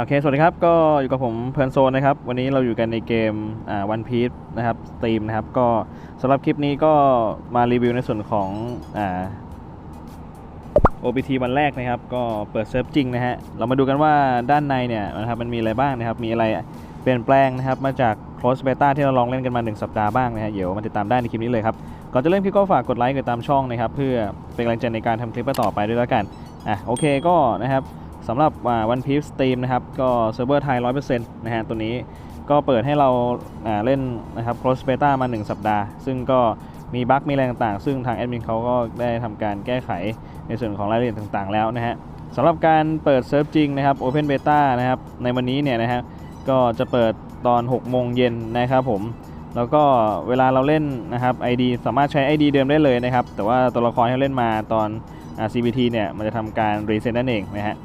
โอเค สวัสดีครับ ก็อยู่กับผมเพลินโซนนะครับ วันนี้เราอยู่กันในเกมวันพีซนะครับสตรีมนะครับ ก็สำหรับคลิปนี้ก็มารีวิวในส่วนของอ่า OPT วันแรกนะครับ ก็เปิดเซิร์ฟจริงนะฮะ เรามาดูกันว่าด้านในเนี่ยนะครับมันมีอะไรบ้างนะครับ มีอะไรเปลี่ยนแปลงนะครับ มาจาก close beta ที่เราลองเล่นกันมา 1 สัปดาห์บ้างนะฮะ เดี๋ยวมาติดตามได้ในคลิปนี้เลยครับ ก่อนจะเริ่มคลิปก็ฝากกดไลค์กดตามช่องนะครับ เพื่อเป็นกำลังใจในการทำคลิปต่อไปด้วยแล้วกัน อะ โอเค ก็นะครับ สำหรับวันพี e สตรีมนะครับก็เซิร์ฟเวอร์ไทย 100%นะฮะตัวนี้ก็เปิดให้เราาเล่นนะครับ close beta มา 1 สัปดาห์ ซึ่งก็มีบั๊กมีอะไรต่างๆ ซึ่งทางแอดมินเขาก็ได้ทำการแก้ไขในส่วนของรายละเอียดต่างๆ แล้วนะฮะสำหรับการเปิดเซิร์ฟจริงนะครับ Open Beta นะครับในวันนี้เนี่ยนะฮะก็จะเปิดตอน 6 โมงเย็นนะครับผม แล้วก็เวลาเราเล่นนะครับ ID สามารถใช้ ID เดิมได้เลยนะครับ แต่ว่าตัวละครที่เราเล่นมาตอนอ CBT เนี่ยมันจะทำการรีเซ็ตนั่นเองนะฮะ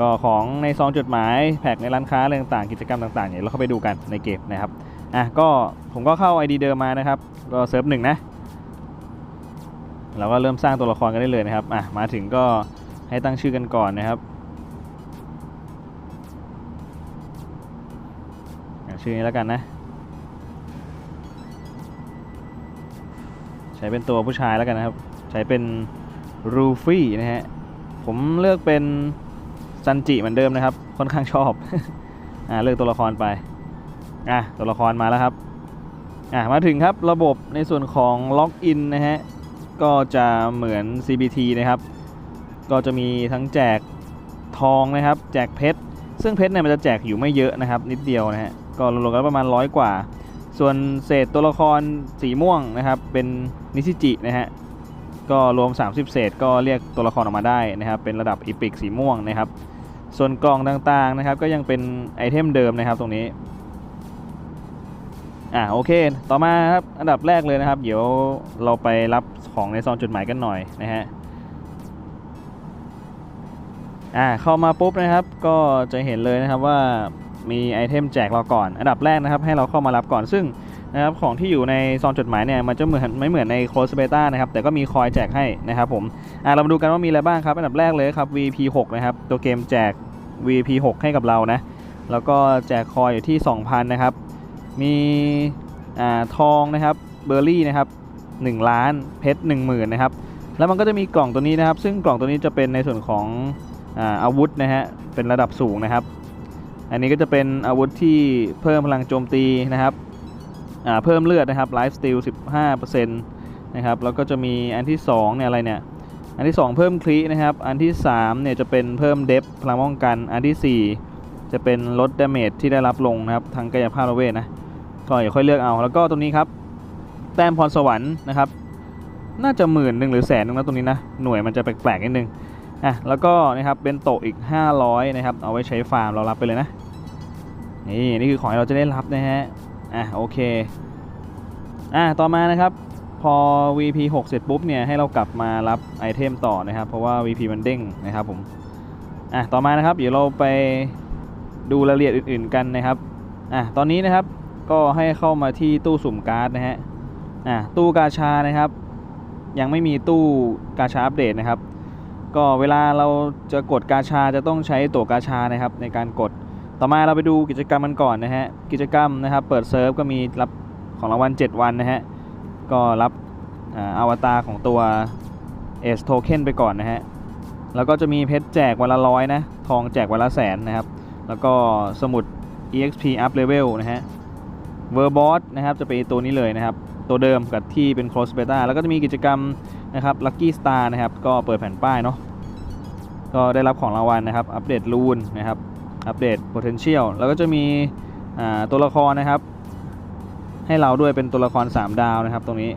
ก็ของในซองจดหมายแพ็กในร้านค้าอะไรต่างๆกิจกรรมต่างๆเนี่ยเราเข้าไปดูกันในเกมนะครับอะก็ผมก็เข้า ID เดิมมานะครับก็เซิร์ฟหนึ่งนะเราก็เริ่มสร้างตัวละครกันได้เลยนะครับอะมาถึงก็ให้ตั้งชื่อกันก่อนนะครับชื่อนี้แล้วกันนะ ใช้เป็นตัวผู้ชายแล้วกันนะครับ ใช้เป็นรูฟี่นะฮะผมเลือกเป็น ซันจิเหมือนเดิมนะครับ ค่อนข้างชอบ อ่าเลือกตัวละครไปอะตัวละครมาแล้วครับอะมาถึงครับระบบในส่วนของล็อกอินนะฮะก็จะเหมือน CBT นะครับ ก็จะมีทั้งแจกทองนะครับ แจกเพชรซึ่งเพชรเนี่ยมันจะแจกอยู่ไม่เยอะนะครับ นิดเดียวนะฮะก็รวมๆกันประมาณร้อยกว่า ส่วนเศษตัวละครสีม่วงนะครับ เป็นนิชิจินะฮะ ก็รวม 30 เศษ ก็เรียกตัวละครออกมาได้นะครับ เป็นระดับอีพิกสีม่วงนะครับ ส่วนกล่องต่างๆนะครับ ก็ยังเป็นไอเทมเดิมนะครับตรงนี้อ่าโอเค ต่อมาครับอันดับแรกเลยนะครับ เดี๋ยวเราไปรับของในซองจดหมายกันหน่อยนะฮะอ่าเข้ามาปุ๊บนะครับก็จะเห็นเลยนะครับว่ามีไอเทมแจกเราก่อน อันดับแรกนะครับให้เราเข้ามารับก่อนซึ่ง นะครับของที่อยู่ในซองจดหมายเนี่ยมันจะเหมือนไม่เหมือนใน close beta นะครับแต่ก็มีคอยแจกให้นะครับผมอะเรามาดูกันว่ามีอะไรบ้างครับอันดับแรกเลยครับ VP 6นะครับตัวเกมแจก VP 6ให้กับเรานะแล้วก็แจกคอยอยู่ที่ 2,000นะครับมีอ่าทองนะครับเบอร์รี่นะครับ1ล้านเพชร10,000นะครับแล้วมันก็จะมีกล่องตัวนี้นะครับ ซึ่งกล่องตัวนี้จะเป็นในส่วนของอาอาวุธนะฮะเป็นระดับสูงนะครับ อันนี้ก็จะเป็นอาวุธที่เพิ่มพลังโจมตีนะครับ เพิ่มเลือดนะครับไลฟ์สติล15%นะครับแล้วก็จะมีอันที่2เนี่ยอะไรเนี่ยอันที่ 2 เพิ่มคลีนะครับอันที่3เนี่ยจะเป็นเพิ่มเดฟพลังป้องกันอันทีสี่4 จะเป็นลดดาเมจที่ได้รับลงนะครับทางกายภาพและเวทนะก็อย่าค่อยเลือกเอา แล้วก็ตรงนี้ครับแต้มพรสวรรค์นะครับน่าจะหมื่นหนึ่งหรือแสนนึงนะตรงนี้นะหน่วยมันจะแปลกๆนิดนึงอะแล้วก็นะครับเป็นโตะอีก 500นะครับเอาไว้ใช้ฟาร์มเรารับไปเลยนะนี่นี่คือของที่เราจะได้รับนะฮะ อะโอเคอะต่อมานะครับพอ VP 6 เสร็จปุ๊บเนี่ยให้เรากลับมารับไอเทมต่อนะครับ เพราะว่า VP มันเด้งนะครับผมอะต่อมานะครับ เดี๋ยวเราไปดูรายละเอียดอื่น ๆกันนะครับอะตอนนี้นะครับก็ให้เข้ามาที่ตู้สุ่มการ์ดนะฮะอะตู้กาชานะครับ ยังไม่มีตู้กาชาอัปเดตนะครับ ก็เวลาเราจะกดกาชาจะต้องใช้ตัวกาชานะครับ ในการกด ต่อมาเราไปดูกิจกรรมกันก่อนนะฮะ กิจกรรมนะครับ เปิดเซิร์ฟก็มีรับของรางวัล 7 วันนะฮะ ก็รับอ่าวตารของตัว S Token ไปก่อนนะฮะ แล้วก็จะมีเพชรแจกวันละร้อยนะ ทองแจกวันละแสนนะครับ แล้วก็สมุด EXP up level นะฮะ v e r b o s นะครับจะเป็นตัวนี้เลยนะครับ ตัวเดิมกับที่เป็น close beta แล้วก็จะมีกิจกรรมนะครับ lucky star นะครับ ก็เปิดแผ่นป้ายเนาะก็ได้รับของรางวัลนะครับ อัปเดตรูนนะครับ อัปเดต potential แล้วก็จะมีตัวละครนะครับ ให้เราด้วยเป็นตัวละคร 3 ดาวนะครับ ตรงนี้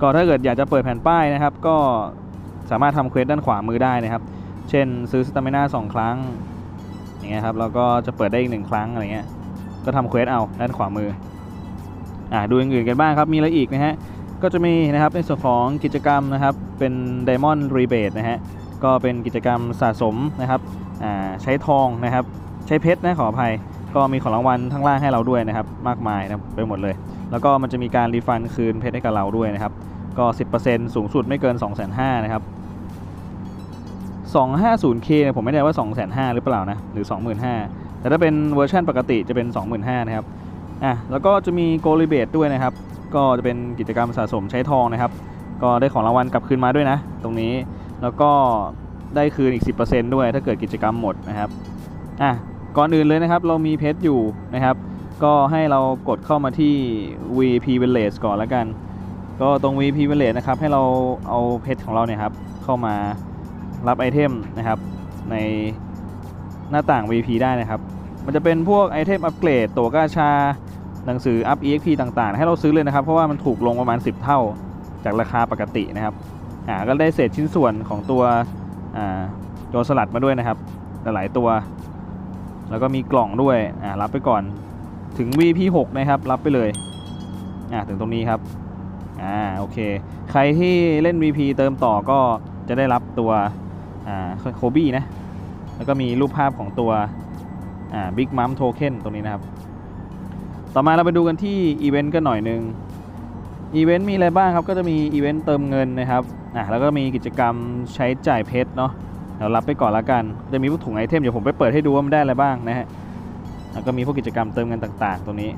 ก็ถ้าเกิดอยากจะเปิดแผ่นป้ายนะครับ ก็สามารถทำเควสด้านขวามือได้นะครับ เช่นซื้อสตามิน่าสองครั้งอย่างเงี้ยครับแล้วก็จะเปิดได้อีกหนึ่งครั้งอะไรเงี้ยก็ทำเควสเอาด้านขวามืออ่าดูอย่างอื่นกันบ้างครับมีอะไรอีกนะฮะก็จะมีนะครับในส่วนของกิจกรรมนะครับเป็น Diamond Rebate นะฮะก็เป็นกิจกรรมสะสมนะครับอ่าใช้ทองนะครับ ใช้เพชรนะขออภัย ก็มีของรางวัลทั้งล่างให้เราด้วยนะครับ มากมายนะไปหมดเลย แล้วก็มันจะมีการรีฟันคืนเพชรให้กับเราด้วยนะครับ ก็ 10%สูงสุดไม่เกิน 2 5 0 0 0นะครับ 250K เนี่ยผมไม่แน่ใจว่า 2 5 0 0 0 หรือเปล่านะ หรือ 25,000 แต่ถ้าเป็นเวอร์ชันปกติจะเป็น 25,000 นะครับ อะ แล้วก็จะมีโกลิเบตด้วยนะครับ ก็จะเป็นกิจกรรมสะสมใช้ทองนะครับ ก็ได้ของรางวัลกลับคืนมาด้วยนะ ตรงนี้ แล้วก็ได้คืนอีก 10%ด้วย ถ้าเกิดกิจกรรมหมดนะครับ อะ ก่อนอื่นเลยนะครับ เรามีเพชรอยู่นะครับ ก็ให้เรากดเข้ามาที่ VP Village ก่อนแล้วกัน ก็ตรง VP Village นะครับ ให้เราเอาเพชรของเราเนี่ยครับเข้ามารับไอเทมนะครับ ในหน้าต่าง VP ได้นะครับ มันจะเป็นพวกไอเทมอัปเกรดตัวกาชาหนังสืออัพ EXP ต่าง ๆ ให้เราซื้อเลยนะครับ เพราะว่ามันถูกลงประมาณ 10 เท่าจากราคาปกตินะครับอ่าก็ได้เศษชิ้นส่วนของตัวอ่าโจรสลัดมาด้วยนะครับ หลายๆตัว แล้วก็มีกล่องด้วยอ่ารับไปก่อนถึง VP 6 นะครับ รับไปเลยอ่าถึงตรงนี้ครับอ่าโอเค ใครที่เล่น VP เติมต่อก็จะได้รับตัวอ่าโคบี้นะ แล้วก็มีรูปภาพของตัวอ่าบิ๊กมัมโทเค็นตรงนี้นะครับ ต่อมาเราไปดูกันที่อีเวนต์กันหน่อยหนึงอีเวนต์มีอะไรบ้างครับ ก็จะมีอีเวนต์เติมเงินนะครับอะแล้วก็มีกิจกรรมใช้จ่ายเพชรเนาะ เดี๋ยวรับไปก่อนละกัน จะมีพวกถุงไอเทมเดี๋ยวผมไปเปิดให้ดูว่ามันได้อะไรบ้างนะฮะ แล้วก็มีพวกกิจกรรมเติมเงินต่างๆ ตรงนี้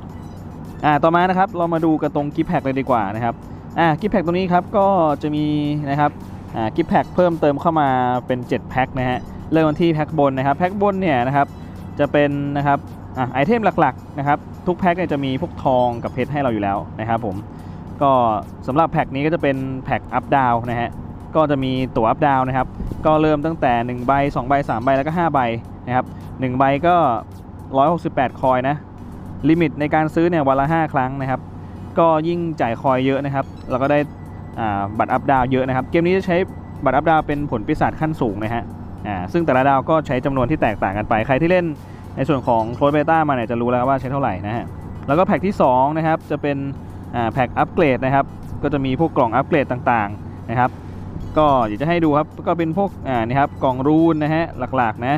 อ่า ต่อมานะครับ เรามาดูกันตรงกิฟแพคเลยดีกว่านะครับ อ่า กิฟแพคตรงนี้ครับ ก็จะมีนะครับ อ่า กิฟแพคเพิ่มเติมเข้ามาเป็น 7 แพ็คนะฮะ เริ่มกันที่แพ็คบนนะครับ แพ็คบนเนี่ยนะครับ จะเป็นนะครับ อ่า ไอเทมหลักๆนะครับ ทุกแพ็คเนี่ยจะมีพวกทองกับเพชรให้เราอยู่แล้วนะครับผม ก็สำหรับแพ็คนี้ก็จะเป็นแพ็คอัพดาวนะฮะ ก็จะมีตั๋วอัพดาวนะครับ ก็เริ่มตั้งแต่1ใบ2ใบ3ใบแล้วก็5ใบนะครับ1ใบก็ 168 คอยนะ ลิมิตในการซื้อเนี่ยวันละ 5 ครั้งนะครับ ก็ยิ่งจ่ายคอยเยอะนะครับ เราก็ได้บัตรอัพดาวเยอะนะครับ เกมนี้จะใช้บัตรอัพดาวเป็นผลปีศาจขั้นสูงนะฮะอ่าซึ่งแต่ละดาวก็ใช้จำนวนที่แตกต่างกันไป ใครที่เล่นในส่วนของโคลดเบต้ามาเนี่ยจะรู้แล้วว่าใช้เท่าไหร่นะฮะ แล้วก็แพ็คที่2นะครับจะเป็นแพ็คอัปเกรดนะครับ ก็จะมีพวกกล่องอัปเกรดต่างๆนะครับ ก็อยากจะให้ดูครับก็เป็นพวกอ่านี่ครับกล่องรูนนะฮะหลักๆนะ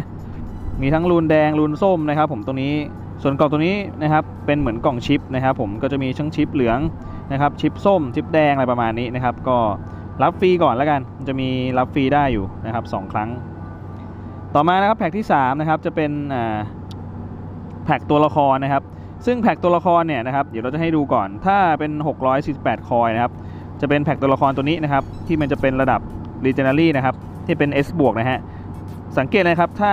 มีทั้งรูนแดงรูนส้มนะครับ ผมตรงนี้ส่วนกล่องตัวนี้นะครับเป็นเหมือนกล่องชิปนะครับ ผมก็จะมีทั้งชิปเหลืองนะครับชิปส้มชิปแดงอะไรประมาณนี้นะครับ ก็รับฟรีก่อนแล้วกันจะมีรับฟรีได้อยู่นะครับสองครั้ง ต่อมานะครับแพ็คที่3นะครับจะเป็นอ่าแพ็คตัวละครนะครับ ซึ่งแพ็คตัวละครเนี่ยนะครับเดี๋ยวเราจะให้ดูก่อนถ้าเป็น 648 คอยนะครับ จะเป็นแพ็คตัวละครตัวนี้นะครับ ที่มันจะเป็นระดับ Legendary นะครับ ที่เป็น S บวกนะฮะ สังเกตนะครับ ถ้า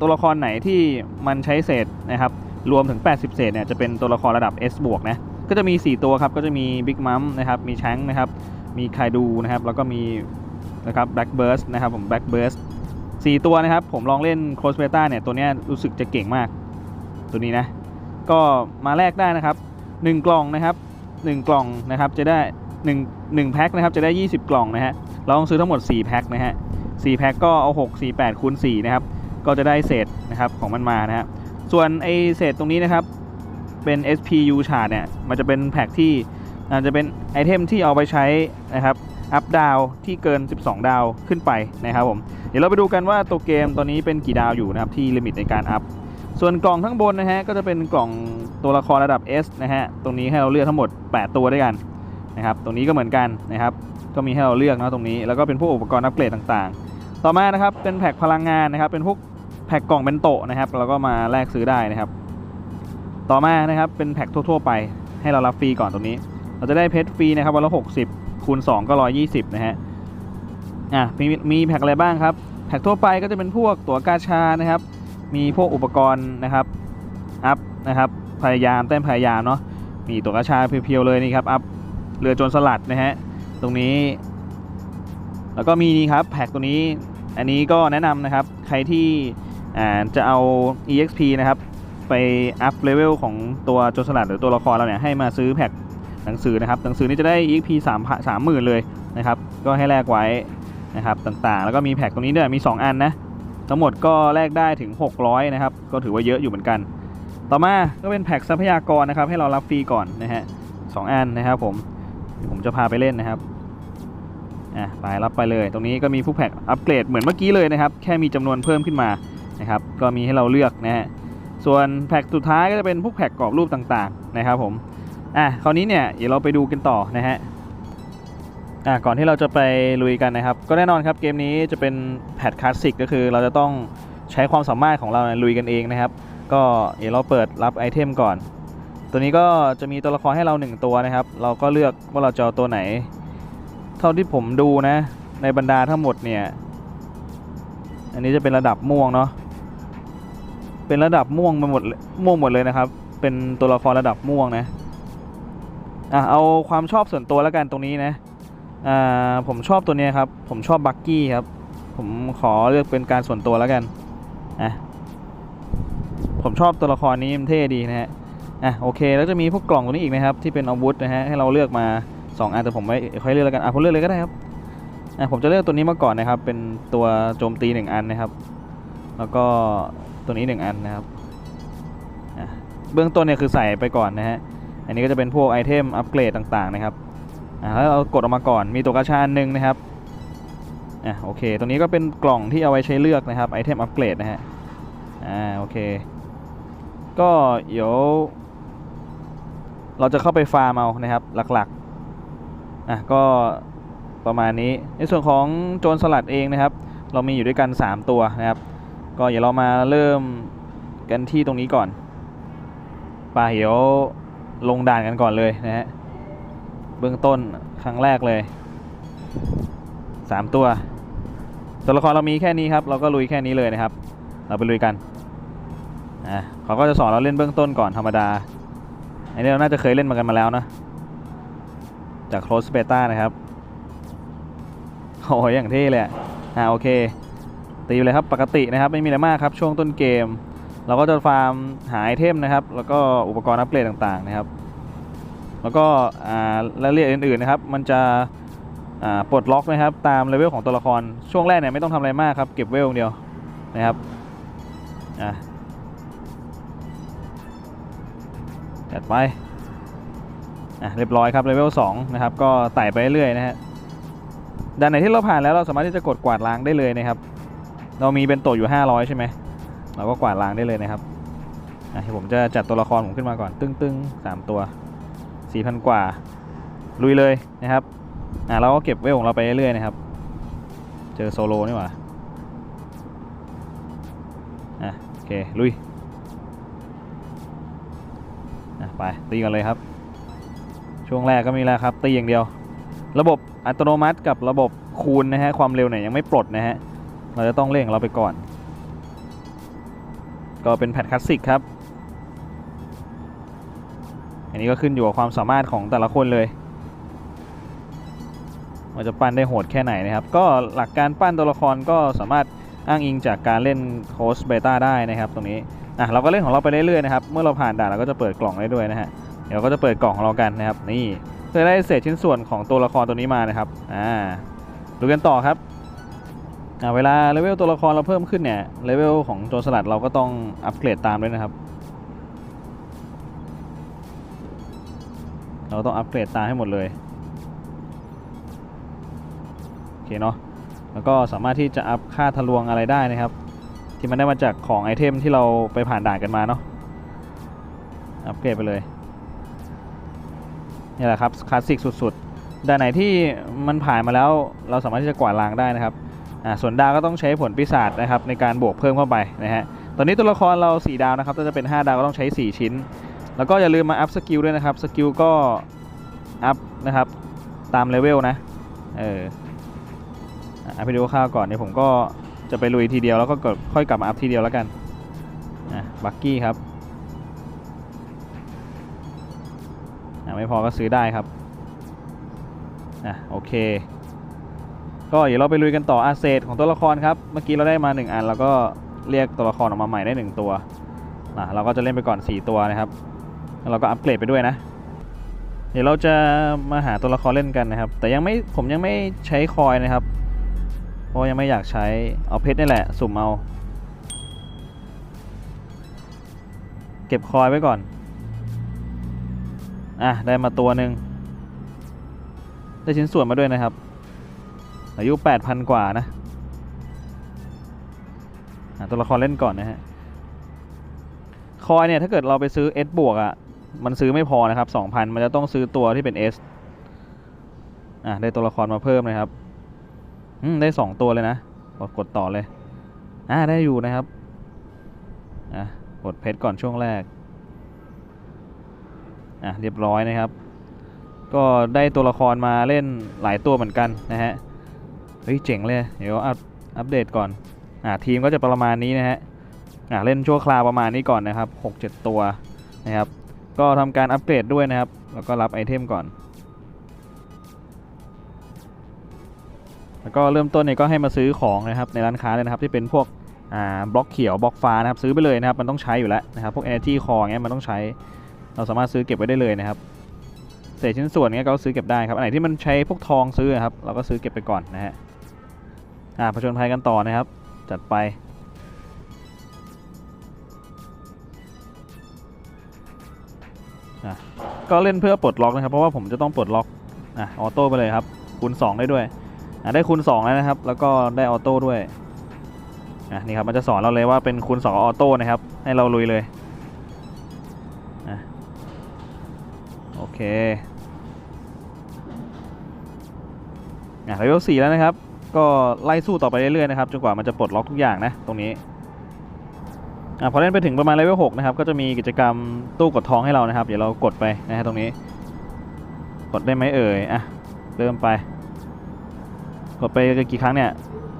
ตัวละครไหนที่มันใช้เศษนะครับ รวมถึง 80 เศษเนี่ย จะเป็นตัวละครระดับ S บวกนะ ก็จะมี 4 ตัวครับ ก็จะมี Big Mom นะครับ มีแชงนะครับ มีไคดูนะครับ แล้วก็มีนะครับ Black Burst นะครับผม Black Burst 4 ตัวนะครับ ผมลองเล่น Close Beta เนี่ย ตัวนี้รู้สึกจะเก่งมาก ตัวนี้นะ ก็มาแลกได้นะครับ 1 กล่องนะครับ 1 กล่องนะครับ จะได้ 1 1แพ็คนะครับจะได้ 20 กล่องนะฮะเราต้องซื้อทั้งหมด 4 แพ็คนะฮะ4แพ็คก็เอา 6 4 8คูณ4นะครับก็จะได้เศษนะครับของมันมานะฮะส่วนไอเศษตรงนี้นะครับเป็น SPU ชาร์ดเนี่ยมันจะเป็นแพ็คที่อาจจะเป็นไอเทมที่เอาไปใช้นะครับอัพดาวที่เกิน 12 ดาวขึ้นไปนะครับผมเดี๋ยวเราไปดูกันว่าตัวเกมตอนนี้เป็นกี่ดาวอยู่นะครับที่ลิมิตในการอัพส่วนกล่องข้างบนนะฮะก็จะเป็นกล่องตัวละครระดับ S นะฮะตรงนี้ให้เราเลือกทั้งหมด 8 ตัวด้วยกัน นะครับตรงนี้ก็เหมือนกันนะครับก็มีให้เราเลือกนะตรงนี้แล้วก็เป็นพวกอุปกรณ์อัปเกรดต่างๆ ต่อมานะครับเป็นแพ็คพลังงานนะครับ เป็นพวกแพ็คกล่องเป็นโตะนะครับแล้วก็มาแลกซื้อได้นะครับ ต่อมานะครับเป็นแพ็คทั่ว ๆ ไป ให้เรารับฟรีก่อนตรงนี้ เราจะได้เพชรฟรีนะครับวันละ60คูณ2ก็120นะฮะอะมีมีแพ็คอะไรบ้างครับแพ็คทั่วไปก็จะเป็นพวกตั๋วกาชานะครับ มีพวกอุปกรณ์นะครับอัพนะครับพยายามแต้มพยายามเนาะมีตั๋วกาชาเพียวๆเลยนี่ครับอัพ เรือโจรสลัดนะฮะตรงนี้ แล้วก็มีนี่ครับแพ็คตัวนี้ อันนี้ก็แนะนำนะครับใครที่จะเอา EXP นะครับไปอัพเลเวลของตัวโจรสลัดหรือตัวละครเราเนี่ยให้มาซื้อแพ็คหนังสือนะครับหนังสือนี้จะได้ EXP 3 3 0,000เลยนะครับก็ให้แลกไว้นะครับต่างๆ แล้วก็มีแพ็คตรงนี้ด้วยมี 2 อันนะทั้งหมดก็แลกได้ถึง 600 นะครับ ก็ถือว่าเยอะอยู่เหมือนกัน ต่อมาก็เป็นแพ็คทรัพยากรนะครับ ให้เรารับฟรีก่อนนะฮะสองอันนะครับผม ผมจะพาไปเล่นนะครับอะไปรับไปเลยตรงนี้ก็มีผู้แพ็คอัปเกรดเหมือนเมื่อกี้เลยนะครับ แค่มีจำนวนเพิ่มขึ้นมานะครับ ก็มีให้เราเลือกนะฮะส่วนแพ็คสุดท้ายก็จะเป็นพวกแพ็คกรอบรูปต่างๆนะครับผมอะคราวนี้เนี่ยเดี๋ยวเราไปดูกันต่อนะฮะอะก่อนที่เราจะไปลุยกันนะครับ ก็แน่นอนครับเกมนี้จะเป็นแพทคลาสสิกก็คือเราจะต้องใช้ความสามารถของเราลุยกันเองนะครับ ก็เดี๋ยวเราเปิดรับไอเทมก่อน ตัวนี้ก็จะมีตัวละครให้เราหนึ่งตัวนะครับ เราก็เลือกว่าเราจะเอาตัวไหน เท่าที่ผมดูนะ ในบรรดาทั้งหมดเนี่ย อันนี้จะเป็นระดับม่วงเนาะ เป็นระดับม่วงไปหมดม่วงหมดเลยนะครับ เป็นตัวละครระดับม่วงนะ อะเอาความชอบส่วนตัวแล้วกันตรงนี้นะ อ่าผมชอบตัวนี้ครับ ผมชอบบักกี้ครับ ผมขอเลือกเป็นการส่วนตัวแล้วกัน อะ ผมชอบตัวละครนี้มันเท่ดีนะฮะ อะโอเคแล้วจะมีพวกกล่องตัวนี้อีกนะครับที่เป็นอาวุธนะฮะให้เราเลือกมา 2อันแต่ผมไม่ค่อยเลือกแล้วกันอะผมเลือกเลยก็ได้ครับอะผมจะเลือกตัวนี้มาก่อนนะครับ เป็นตัวโจมตี 1 อันนะครับ แล้วก็ตัวนี้ 1 อันนะครับอะเบื้องต้นเนี่ยคือใส่ไปก่อนนะฮะอันนี้ก็จะเป็นพวกไอเทมอัปเกรดต่างๆนะครับอะแล้วเรากดออกมาก่อนมีตัวกระชานหนึ่งนะครับอะโอเคตัวนี้ก็เป็นกล่องที่เอาไว้ใช้เลือกนะครับไอเทมอัปเกรดนะฮะอ่าโอเค ก็เดี๋ยว เราจะเข้าไปฟาร์มเอานะครับหลักๆอะก็ประมาณนี้ในส่วนของโจรสลัดเองนะครับ เรามีอยู่ด้วยกัน 3 ตัวนะครับ ก็เดี๋ยวเรามาเริ่มกันที่ตรงนี้ก่อนป่าเดี๋ยวลงด่านกันก่อนเลยนะฮะเบื้องต้นครั้งแรกเลย 3 ตัว ตัวละครเรามีแค่นี้ครับ เราก็ลุยแค่นี้เลยนะครับ เราไปลุยกันอะเขาก็จะสอนเราเล่นเบื้องต้นก่อนธรรมดา อันนี้เราน่าจะเคยเล่นมากันมาแล้วนะ จาก close beta นะครับ โอ้ยอย่างเท่เลยอ่าโอเค ตีเลยครับปกตินะครับ ไม่มีอะไรมากครับ ช่วงต้นเกม เราก็จะฟาร์มหาไอเทมนะครับ แล้วก็อุปกรณ์อัปเกรดต่างๆนะครับ แล้วก็อ่ารายละเอียดอื่นๆนะครับ มันจะอ่าปลดล็อกนะครับ ตามเลเวลของตัวละครช่วงแรกเนี่ยไม่ต้องทำอะไรมากครับ เก็บเวลองเดียวนะครับอะ จัดไปอะเรียบร้อยครับเลเวล2นะครับก็ไต่ไปเรื่อยๆนะฮะด้านไหนที่เราผ่านแล้วเราสามารถที่จะกดกวาดล้างได้เลยนะครับ เรามีเป็นโตะอยู่ 500 ใช่ไหมเราก็กวาดล้างได้เลยนะครับอะผมจะจัดตัวละครผมขึ้นมาก่อน ตึ้งตึ้งสามตัว 4,000 กว่า ลุยเลยนะครับอะเราก็เก็บเวลของเราไปเรื่อยๆนะครับ เจอโซโลนี่หว่าอะโอเคลุย ไปตีกันเลยครับ ช่วงแรกก็มีแล้วครับ ตีอย่างเดียว ระบบอัตโนมัติกับระบบคูณนะฮะความเร็วเนี่ยยังไม่ปลดนะฮะเราจะต้องเร่งของเราไปก่อน ก็เป็นแพทคลาสสิกครับ อันนี้ก็ขึ้นอยู่กับความสามารถของแต่ละคนเลยว่าจะปั้นได้โหดแค่ไหนนะครับ ก็หลักการปั้นตัวละครก็สามารถอ้างอิงจากการเล่นโค้ชเบต้าได้นะครับ ตรงนี้ อะเราก็เล่นของเราไปเรื่อยๆนะครับเมื่อเราผ่านด่านเราก็จะเปิดกล่องได้ด้วยนะฮะเดี๋ยวก็จะเปิดกล่องของเรากันนะครับ นี่จะได้เศษชิ้นส่วนของตัวละครตัวนี้มานะครับอ่าดูกันต่อครับอ่าเวลาเลเวลตัวละครเราเพิ่มขึ้นเนี่ยเลเวลของโจรสลัดเราก็ต้องอัปเกรดตามด้วยนะครับ เราต้องอัปเกรดตามให้หมดเลยโอเคเนาะแล้วก็สามารถที่จะอัพค่าทะลวงอะไรได้นะครับ ที่มันได้มาจากของไอเทมที่เราไปผ่านด่านกันมาเนาะอัปเกรดไปเลยนี่แหละครับคลาสสิกสุดๆด่านไหนที่มันผ่านมาแล้วเราสามารถที่จะกวาดล้างได้นะครับอ่าส่วนดาวก็ต้องใช้ผลปีศาจนะครับในการบวกเพิ่มเข้าไปนะฮะตอนนี้ตัวละครเรา 4 ดาวนะครับถ้าจะเป็น 5 ดาวก็ต้องใช้ 4 ชิ้น แล้วก็อย่าลืมมาอัพสกิลด้วยนะครับสกิลก็อัพนะครับตามเลเวลนะเอออะอัพไปดูข้าวก่อนเดี๋ยผมก็ จะไปลุยทีเดียวแล้วก็กค่อยกลับมาอัพทีเดียวแล้วกันอะบักกี้ครับอะไม่พอก็ซื้อได้ครับอะโอเค ก็เดี๋ยวเราไปลุยกันต่ออาเซตของตัวละครครับ เมื่อกี้เราได้มา 1 อัน แล้วก็เรียกตัวละครออกมาใหม่ได้ 1 ตัวอะเราก็จะเล่นไปก่อน 4 ตัวนะครับ แล้วเราก็อัปเกรดไปด้วยนะ เดี๋ยวเราจะมาหาตัวละครเล่นกันนะครับ แต่ยังไม่ผมยังไม่ใช้คอยนะครับ เพราะยังไม่อยากใช้เอาเพชรนี่แหละ สุ่มเอา เก็บคอยไว้ก่อน อะ ได้มาตัวหนึ่งได้ชิ้นส่วนมาด้วยนะครับ อายุ 8,000 กว่านะตัวละครเล่นก่อนนะฮะ คอยเนี่ยถ้าเกิดเราไปซื้อ S บวกอะ่ะ มันซื้อไม่พอนะครับ 2,000 มันจะต้องซื้อตัวที่เป็น S อะ ได้ตัวละครมาเพิ่มนะครับ อืมได้2ตัวเลยนะกดกดต่อเลย อ่าได้อยู่นะครับ อะกดเพชรก่อนช่วงแรก อะเรียบร้อยนะครับ ก็ได้ตัวละครมาเล่นหลายตัวเหมือนกันนะฮะ เฮ้ยเจ๋งเลย เดี๋ยวอัปอัปเดตก่อน อะทีมก็จะประมาณนี้นะฮะ อะเล่นชั่วคราวประมาณนี้ก่อนนะครับ 6-7 ตัวนะครับ ก็ทำการอัปเกรดด้วยนะครับ แล้วก็รับไอเทมก่อน แล้วก็เริ่มต้นเนี่ยก็ให้มาซื้อของนะครับในร้านค้าเลยนะครับที่เป็นพวกอ่าบล็อกเขียวบล็อกฟ้านะครับซื้อไปเลยนะครับมันต้องใช้อยู่แล้วนะครับพวก energy core เงี้ยมันต้องใช้ เราสามารถซื้อเก็บไว้ได้เลยนะครับเศษชิ้นส่วนเงี้ยก็ซื้อเก็บได้ครับอันไหนที่มันใช้พวกทองซื้อครับเราก็ซื้อเก็บไปก่อนนะฮะอ่าผจญภัยกันต่อนะครับ จัดไปก็เล่นเพื่อปลดล็อกนะครับเพราะว่าผมจะต้องปลดล็อกอะออโต้ไปเลยครับคูณ2ได้ด้วย ได้คูณ2แล้วนะครับ แล้วก็ได้ออโต้ด้วยอะนี่ครับมันจะสอนเราเลยว่าเป็นคูณ2ออโต้นะครับ ให้เราลุยเลยอะโอเคอะเลเวล4แล้วนะครับ ก็ไล่สู้ต่อไปเรื่อยๆนะครับจนกว่ามันจะปลดล็อกทุกอย่างนะตรงนี้อะพอเล่นไปถึงประมาณเลเวล6นะครับก็จะมีกิจกรรมตู้กดทองให้เรานะครับ เดี๋ยวเรากดไปนะฮะตรงนี้ กดได้ไหมเอ่ยอะเริ่มไป กดไปกี่ครั้งเนี่ย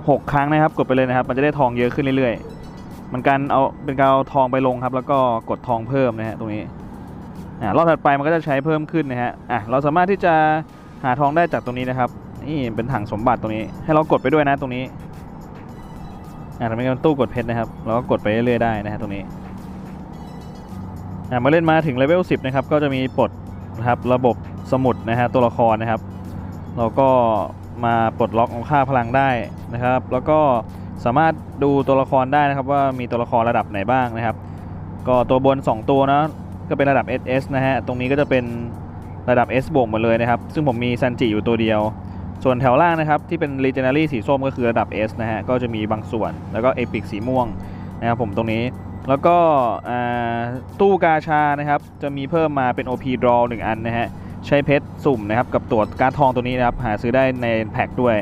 หกครั้งนะครับ กดไปเลยนะครับ มันจะได้ทองเยอะขึ้นเรื่อยๆ มันการเอาเป็นการเอาทองไปลงครับ แล้วก็กดทองเพิ่มนะฮะตรงนี้อ่ารอบถัดไปมันก็จะใช้เพิ่มขึ้นนะฮะอะเราสามารถที่จะหาทองได้จากตรงนี้นะครับ นี่เป็นถังสมบัติตรงนี้ ให้เรากดไปด้วยนะตรงนี้อ่าทำเป็นตู้กดเพชรนะครับเราก็กดไปเรื่อยๆได้นะฮะตรงนี้อ่ามาเล่นมาถึงเลเวล10นะครับก็จะมีปลดนะครับระบบสมุดนะฮะตัวละครนะครับ เราก็ มาปลดล็อกของค่าพลังได้นะครับ แล้วก็สามารถดูตัวละครได้นะครับว่ามีตัวละครระดับไหนบ้างนะครับ ก็ตัวบน 2 ตัวนะก็เป็นระดับ SS นะฮะตรงนี้ก็จะเป็นระดับ S บวกหมดเลยนะครับ ซึ่งผมมีซันจิอยู่ตัวเดียว ส่วนแถวล่างนะครับที่เป็น Legendary สีส้มก็คือระดับ S นะฮะก็จะมีบางส่วนแล้วก็ Epic สีม่วงนะครับผมตรงนี้แล้วก็ตู้กาชานะครับจะมีเพิ่มมาเป็น OP Draw 1 อันนะฮะ ใช้เพชรสุ่มนะครับกับตัวการ์ดทองตัวนี้นะครับหาซื้อได้ในแพ็คด้วย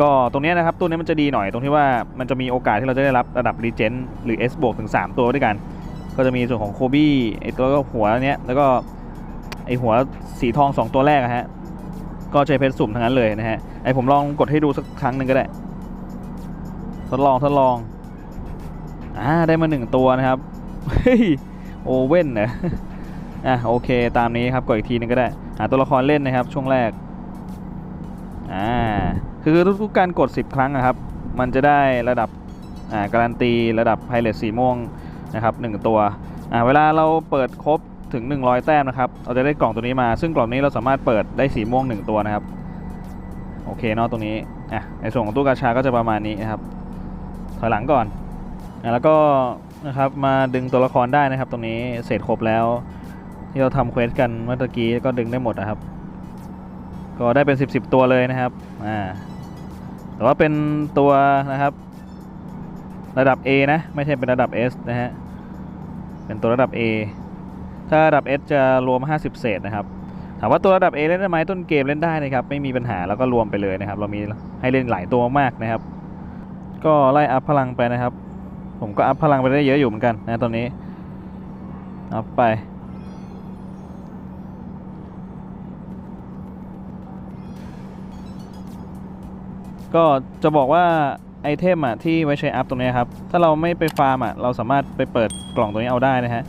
ก็ตรงนี้นะครับตู้นี้มันจะดีหน่อยตรงที่ว่ามันจะมีโอกาสที่เราจะได้รับระดับ Legend หรือ S บวกถึง 3 ตัวด้วยกัน ก็จะมีส่วนของโคบี้ไอตัวก็หัวเนี้ยแล้วก็ไอหัวสีทอง 2 ตัวแรกอะฮะก็ใช้เพชรสุ่มทั้งนั้นเลยนะฮะไอผมลองกดให้ดูสักครั้งหนึ่งก็ได้ ทดลองทดลองอ่าได้มาหนึ่งตัวนะครับเฮ้ยโอเว่นนะ อะโอเคตามนี้ครับกดอีกทีนึงก็ได้หาตัวละครเล่นนะครับช่วงแรกอ่าคือทุกๆการกด 10 ครั้งอะครับ มันจะได้ระดับอ่าการันตีระดับไพเรตสีม่วงนะครับหนึ่งตัวอ่าเวลาเราเปิดครบถึง 100 แต้มนะครับเราจะได้กล่องตัวนี้มา ซึ่งกล่องนี้เราสามารถเปิดได้สีม่วง 1 ตัวนะครับโอเคเนาะตรงนี้อะในส่วนของตู้กาชาก็จะประมาณนี้นะครับถอยหลังก่อนอะแล้วก็นะครับมาดึงตัวละครได้นะครับ ตรงนี้เสร็จครบแล้ว ที่เราทำเควสกันเมื่อตะกี้ก็ดึงได้หมดนะครับ ก็ได้เป็น 10บสตัวเลยนะครับอ่าแต่ว่าเป็นตัวนะครับ ระดับ A นะ ไม่ใช่เป็นระดับ S นะฮะเป็นตัวระดับ A ถ้าระดับ S จะรวม 50 เศษนะครับถามว่าตัวระดับ A เล่นได้ไหมต้นเกมเล่นได้นะครับ ไม่มีปัญหาแล้วก็รวมไปเลยนะครับ เรามีให้เล่นหลายตัวมากนะครับ ก็ไล่อัพพลังไปนะครับ ผมก็อัพพลังไปได้เยอะอยู่เหมือนกันนะตอนนี้อัพไป ก็จะบอกว่าไอเทมอะที่ไว้ใช้อัพตรงนี้ครับ ถ้าเราไม่ไปฟาร์มอะเราสามารถไปเปิดกล่องตรงนี้เอาได้นะฮะ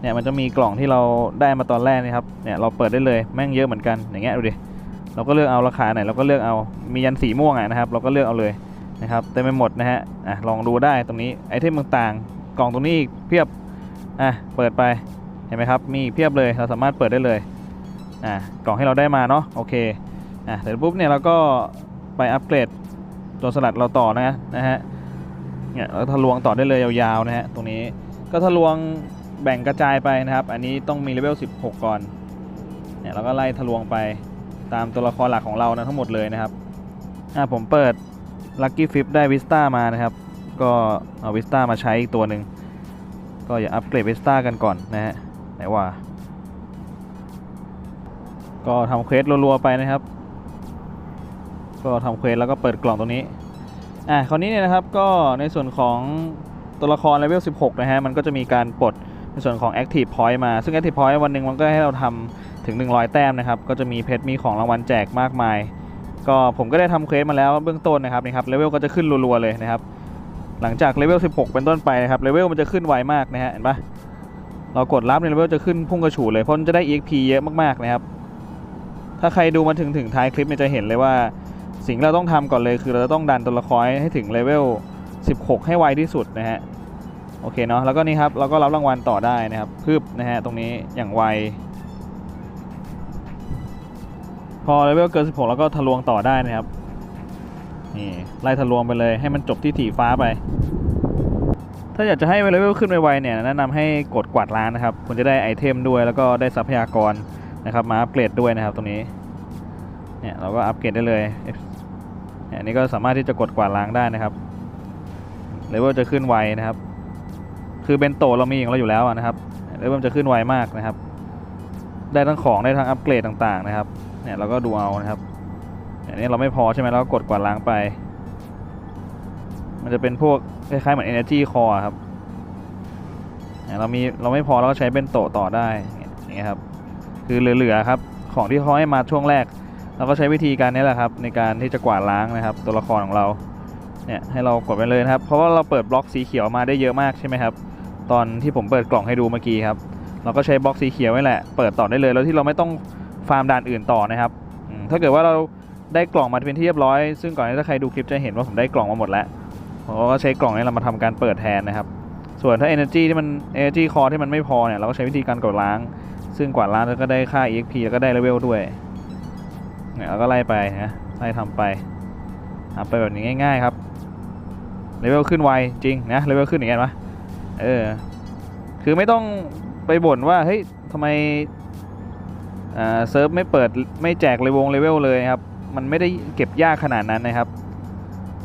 เนี่ยมันจะมีกล่องที่เราได้มาตอนแรกนะครับ เนี่ยเราเปิดได้เลยแม่งเยอะเหมือนกัน อย่างเงี้ยดูดิ เราก็เลือกเอาราคาไหนเราก็เลือกเอา มียันสีม่วงอะนะครับ เราก็เลือกเอาเลยนะครับเต็มไปหมดนะฮะ อะลองดูได้ตรงนี้ไอเทมต่างๆ กล่องตรงนี้อีกเพียบ อะเปิดไป เห็นไหมครับ มีเพียบเลย เราสามารถเปิดได้เลย อะกล่องให้เราได้มาเนาะ โอเค อะเสร็จปุ๊บเนี่ยเราก็ไปอัปเกรด ตัวสลัดเราต่อนะนะฮะเนี่ยเราทะลวงต่อได้เลยยาวๆนะฮะตรงนี้ก็ทะลวงแบ่งกระจายไปนะครับ อันนี้ต้องมีเลเวล 16 ก่อนเนี่ยเราก็ไล่ทะลวงไปตามตัวละครหลักของเรานะทั้งหมดเลยนะครับอ่าผมเปิด Lucky f i p ได้วิสต้ามานะครับ ก็เอาวิสต้ามาใช้อีกตัวหนึ่งก็อย่าอัปเกรดวิสต้ากันก่อนนะฮะไหนว่า ก็ทำเควสรัวๆไปนะครับ ก็ทำเควสแล้วก็เปิดกล่องตรงนี้อะคราวนี้เนี่ยนะครับก็ในส่วนของตัวละครเลเวล 16 นะฮะ มันก็จะมีการปลดในส่วนของ Active Point มา ซึ่ง Active Point วันหนึ่งมันก็ให้เราทำถึง 100 แต้มนะครับ ก็จะมีเพชรมีของรางวัลแจกมากมาย ก็ผมก็ได้ทำเควสมาแล้วเบื้องต้นนะครับนี่ครับเลเวลก็จะขึ้นรัวๆเลยนะครับ หลังจากเลเวล 16 เป็นต้นไปนะครับเลเวลมันจะขึ้นไวมากนะฮะเห็นปะเรากดรับในเลเวลจะขึ้นพุ่งกระฉูดเลยเพราะมันจะได้ EXP เยอะมากๆนะครับถ้าใครดูมาถึงถึงท้ายคลิปเนี่ยจะเห็นเลยว่า สิ่งที่เราต้องทำก่อนเลยคือเราจะต้องดันตัวละครให้ถึงเลเวล 16 ให้ไวที่สุดนะฮะโอเคเนาะแล้วก็นี่ครับเราก็รับรางวัลต่อได้นะครับพึบนะฮะตรงนี้อย่างไวพอเลเวลเกิน 16 แล้วก็ทะลวงต่อได้นะครับนี่ไล่ทะลวงไปเลยให้มันจบที่ถีฟ้าไป ถ้าอยากจะให้เลเวลขึ้นไวๆเนี่ยแนะนำให้กดกวาดล้างนะครับคุณจะได้ไอเทมด้วยแล้วก็ได้ทรัพยากรนะครับมาอัปเกรดด้วยนะครับตรงนี้เนี่ยเราก็อัปเกรดได้เลย อันนี้ก็สามารถที่จะกดกวาดล้างได้นะครับเลเวลจะขึ้นไวนะครับ คือเบนโตเรามีของเราอยู่แล้วนะครับเลเวลจะขึ้นไวมากนะครับ ได้ทั้งของได้ทั้งอัปเกรดต่างๆนะครับ เนี่ยเราก็ดูเอานะครับอันนี้เราไม่พอใช่ไหมเราก็กดกวาดล้างไป มันจะเป็นพวกคล้ายๆเหมือน energy core อครับเนี่ยเรามีเราไม่พอเราก็ใช้เบนโตต่อได้อย่างเงี้ยครับ คือเหลือๆครับของที่เขาให้มาช่วงแรก เราก็ใช้วิธีการนี้แหละครับ ในการที่จะกวาดล้างนะครับ ตัวละครของเราเนี่ยให้เรากดไปเลยนะครับ เพราะว่าเราเปิดบล็อกสีเขียวมาได้เยอะมากใช่ไหมครับ ตอนที่ผมเปิดกล่องให้ดูเมื่อกี้ครับ เราก็ใช้บล็อกสีเขียวนี่แหละ เปิดต่อได้เลย แล้วที่เราไม่ต้องฟาร์มด่านอื่นต่อนะครับถ้าเกิดว่าเราได้กล่องมาเป็นที่เรียบร้อย ซึ่งก่อนหนานี้ถ้าใครดูคลิปจะเห็นว่าผมได้กล่องมาหมดแล้วผมก็ใช้กล่องนี้เรามาทำการเปิดแทนนะครับ ส่วนถ้า energy ที่มัน energy core ที่มันไม่พอเนี่ยเราก็ใช้วิธีการกดล้าง ซึ่งกวาดล้างแล้วก็ได้ค่า exp แล้วก็ได้เลเวลด้วย เนี่ยเราก็ไล่ไปนะไล่ทำไปทำไปแบบนี้ง่าย ๆ ครับเลเวลขึ้นไวจริงนะเลเวลขึ้นอย่างเงี้ยปะเออคือไม่ต้องไปบ่นว่าเฮ้ยทำไมอ่าเซิร์ฟไม่เปิดไม่แจกเลเวลเลเวลเลยครับ มันไม่ได้เก็บยากขนาดนั้นนะครับ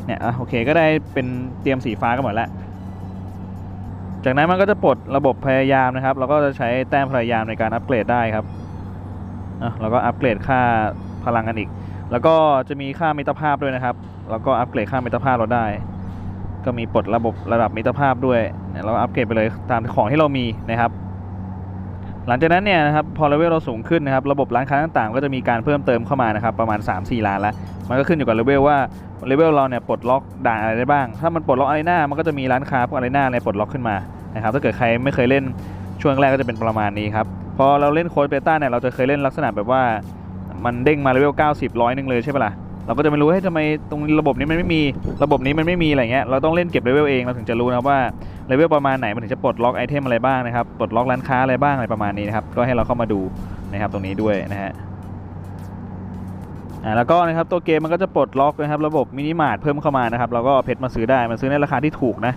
เนี่ยอะโอเคก็ได้เป็นเตรียมสีฟ้ากันหมดแล้ว จากนั้นมันก็จะปลดระบบพยายามนะครับ เราก็จะใช้แต้มพยายามในการอัปเกรดได้ครับอะเราก็อัปเกรดค่า พลังกันอีก แล้วก็จะมีค่ามิตรภาพด้วยนะครับ แล้วก็อัปเกรดค่ามิตรภาพเราได้ ก็มีปลดระบบระดับมิตรภาพด้วยเราอัปเกรดไปเลยตามของที่เรามีนะครับ หลังจากนั้นเนี่ยนะครับพอเลเวลเราสูงขึ้นนะครับระบบร้านค้าต่างๆ ก็จะมีการเพิ่มเติมเข้ามานะครับประมาณ 3-4 ล้านแล้วมันก็ขึ้นอยู่กับเลเวลว่าเลเวลเราเนี่ยปลดล็อกด่านอะไรได้บ้าง ถ้ามันปลดล็อกอะไรหน้ามันก็จะมีร้านค้าพวกอะไรหน้าอะไรปลดล็อกขึ้นมานะครับถ้าเกิดใครไม่เคยเล่นช่วงแรกก็จะเป็นประมาณนี้ครับพอเราเล่นโค้ดเบต้าเนี่ยเราจะเคยเล่นลักษณะแบบว่า มันเด้งมาเลเวล90ร้อยหนึ่งเลยใช่ปะล่ะเราก็จะไม่รู้ให้ยทำไมตรงระบบนี้มันไม่มีระบบนี้มันไม่มีอะไรเงี้ยเราต้องเล่นเก็บเลเวลเองเราถึงจะรู้นะว่าเลเวลประมาณไหนมันถึงจะปลดล็อกไอเทมอะไรบ้างนะครับปลดล็อกร้านค้าอะไรบ้างอะไรประมาณนี้นะครับก็ให้เราเข้ามาดูนะครับตรงนี้ด้วยนะฮะอ่าแล้วก็นะครับตัวเกมมันก็จะปลดล็อกนะครับระบบมินิมาร์ทเพิ่มเข้ามานะครับเราก็เพชรมาซื้อได้มาซื้อในราคาที่ถูกนะ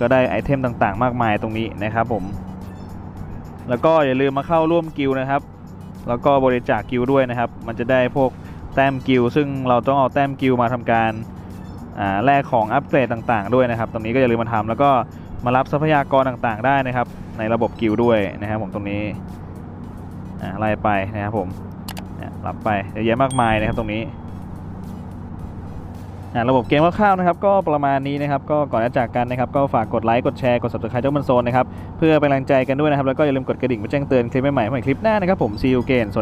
ก็ได้ไอเทมต่างๆ มากมายตรงนี้นะครับผมแล้วก็อย่าลืมมาเข้าร่วมกิลนะครับ แล้วก็บริจาคกิลด้วยนะครับ มันจะได้พวกแต้มกิลซึ่งเราต้องเอาแต้มกิลมาทำการแลกของอัปเกรดต่างๆ ด้วยนะครับ ตรงนี้ก็อย่าลืมมาทำแล้วก็มารับทรัพยากรต่างๆ ได้นะครับ ในระบบกิลด้วยนะครับ ผมตรงนี้ไล่ไปนะครับผมรับไปเยอะแยะมากมายนะครับตรงนี้ ระบบเกมคร่าวๆนะครับก็ประมาณนี้นะครับก็ก่อนจะจากกันนะครับก็ฝากกดไลค์กดแชร์กด subscribe เจ้ามันโซนนะครับเพื่อเป็นกำลังใจกันด้วยนะครับแล้วก็อย่าลืมกดกระดิ่งเพื่อแจ้งเตือนคลิปใหม่ๆใหม่คลิปหน้านะครับผม see you again สวัส